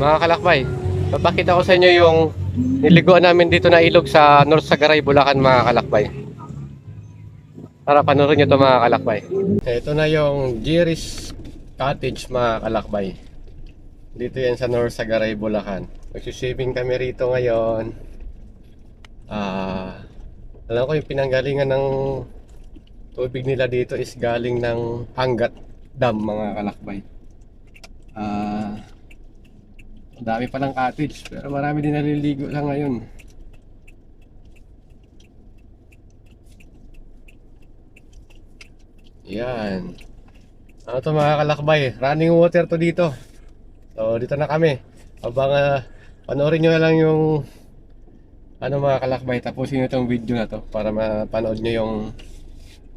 Mga kalakbay, papakita ko sa inyo yung niliguan namin dito na ilog sa North Sagaray, Bulacan mga kalakbay. Para panoorin nyo to mga kalakbay. Ito na yung Jerry's Cottage mga kalakbay. Dito yan sa North Sagaray, Bulacan. Magsiswimming kami rito ngayon. Ah, alam ko yung pinanggalingan ng tubig nila dito is galing ng Angat Dam mga kalakbay. Ah, ang dami pa ng cottage pero marami din naliligo lang ngayon. Yan. Ano to mga kalakbay? Running water to dito. So dito na kami. Abang uh, panoorin nyo na lang yung ano mga kalakbay tapusin nyo itong video na to para mapanood nyo yung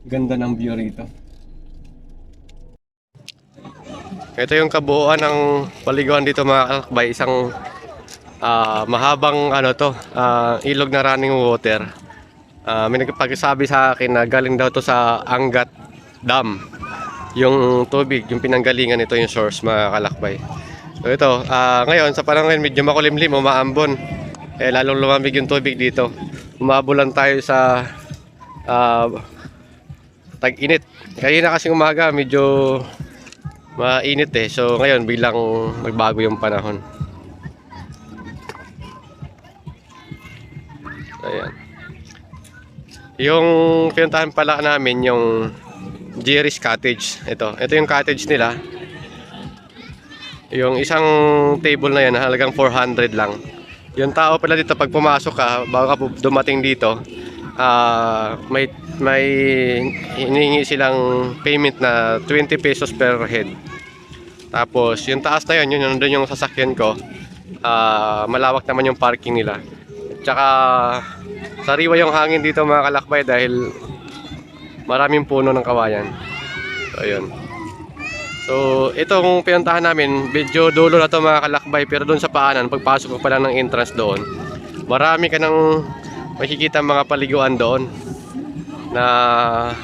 ganda ng view rito. Ito yung kabuuan ng paliguan dito mga kalakbay. Isang ah, mahabang ano to, ah, ilog na running water. Ah, may nagpagsabi sa akin na galing daw to sa Angat Dam. Yung tubig, yung pinanggalingan nito yung source mga kalakbay. So ito, ah, ngayon sa panahon medyo makulimlim, umaambon. Eh lalong lumamig yung tubig dito. Umabulan tayo sa ah, tag-init. Kanina kasing umaga medyo mainit eh. So ngayon bilang nagbago yung panahon. Ayan. Yung pinuntahan pala namin yung Jerry's Cottage. Ito. Ito yung cottage nila. Yung isang table na yan, halagang 400 lang. Yung tao pala dito, pag pumasok ka, bago ka dumating dito, ah may, may hinihingi silang payment na 20 pesos per head. Tapos, yung taas na yun, yun nandun yung sasakyan ko. Ah, malawak naman yung parking nila. Tsaka, sariwa yung hangin dito mga kalakbay dahil maraming puno ng kawayan. So, ayun. So, itong pinuntahan namin, medyo dulo na to mga kalakbay, pero doon sa paanan, pagpasok ko pa lang ng entrance doon, marami ka nang makikita mga paliguan doon na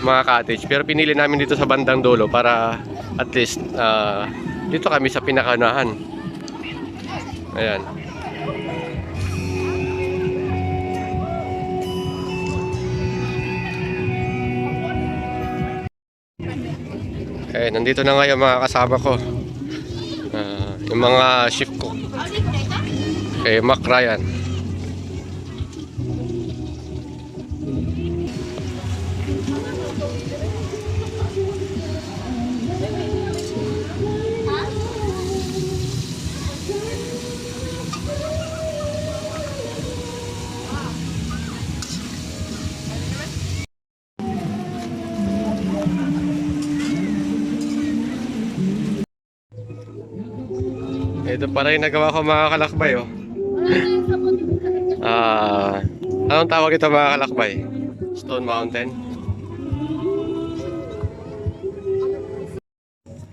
mga cottage. Pero pinili namin dito sa bandang dulo para at least ah, dito kami sa pinakanahan. Ayan. Eh, nandito na ngayon mga kasama ko. Ah, yung mga shift ko. Kay Mac Ryan. Ito pala yung nagawa ko mga kalakbay oh. Ah, anong tawag ito mga kalakbay? Stone Mountain.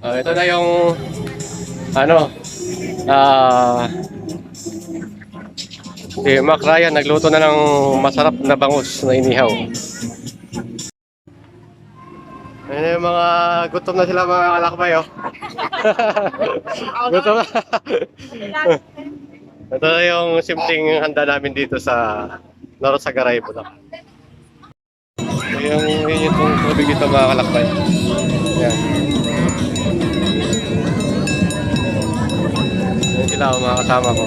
Ah, ito na yung ano ah si Mac Ryan nagluto na ng masarap na bangus na inihaw. Ayun yung mga gutom na sila mga kalakbay oh. Gutom na. Ito na yung simpleng handa namin dito sa North Sagaray, Bulacan. Ito yung yun yung tubig dito mga kalakbay. Yan. Yan sila mga kasama ko.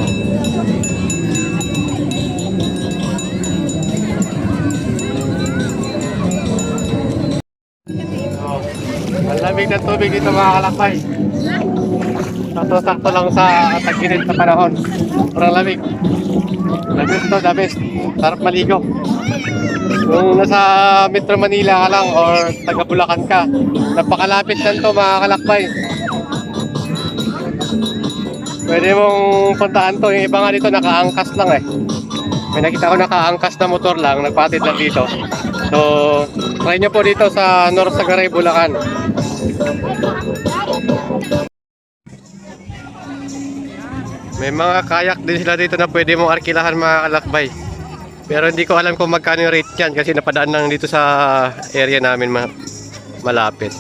Lamig ng tubig dito mga kalakbay. Sakto-sakto lang sa tag-init na panahon. Sobrang lamig. The best to, the best. Sarap maligo. Kung nasa Metro Manila ka lang or taga Bulacan ka, napakalapit lang to mga kalakbay. Pwede mong puntahan to. Yung iba nga dito nakaangkas lang eh. May nakita ko nakaangkas na motor lang, nagpatid lang dito. So, try nyo po dito sa North Sagaray, Bulacan. May mga kayak din sila dito na pwede mong arkilahan mga kalakbay. Pero hindi ko alam kung magkano yung rate yan kasi napadaan lang dito sa area namin ma- malapit.